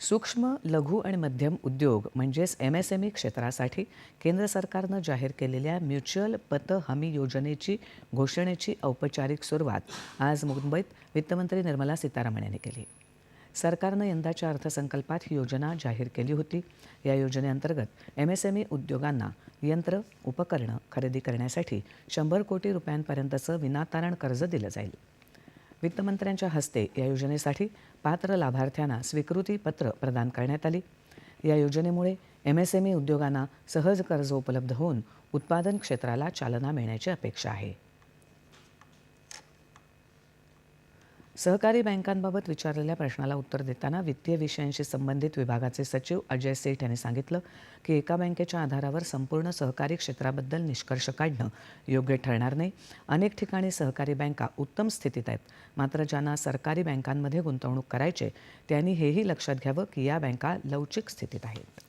सूक्ष्म लघु आणि मध्यम उद्योग म्हणजेच एम एस एम ई क्षेत्रासाठी केंद्र सरकारनं जाहीर केलेल्या म्युच्युअल पत हमी योजनेची घोषणेची औपचारिक सुरुवात आज मुंबईत वित्तमंत्री निर्मला सीतारामन यांनी केली. सरकारनं यंदाच्या अर्थसंकल्पात ही योजना जाहीर केली होती. या योजनेअंतर्गत एम एस एम ई उद्योगांना यंत्र उपकरणं खरेदी करण्यासाठी शंभर कोटी रुपयांपर्यंतचं विनातारण कर्ज दिलं जाईल. वित्तमंत्र्यांच्या हस्ते या योजनेसाठी पात्र लाभार्थ्यांना स्वीकृती पत्र प्रदान करण्यात आली. या योजनेमुळे एम एस एम ई उद्योगांना सहज कर्ज उपलब्ध होऊन उत्पादन क्षेत्राला चालना मिळण्याची अपेक्षा आहे. सहकारी बँकांबाबत विचारलेल्या प्रश्नाला उत्तर देताना वित्तीय विषयांशी संबंधित विभागाचे सचिव अजय सेठ यांनी सांगितलं की एका बँकेच्या आधारावर संपूर्ण सहकारी क्षेत्राबद्दल निष्कर्ष काढणं योग्य ठरणार नाही. अनेक ठिकाणी सहकारी बँका उत्तम स्थितीत आहेत. मात्र ज्यांना सरकारी बँकांमध्ये गुंतवणूक करायचे त्यांनी हेही लक्षात घ्यावं की या बँका लवचिक स्थितीत आहेत.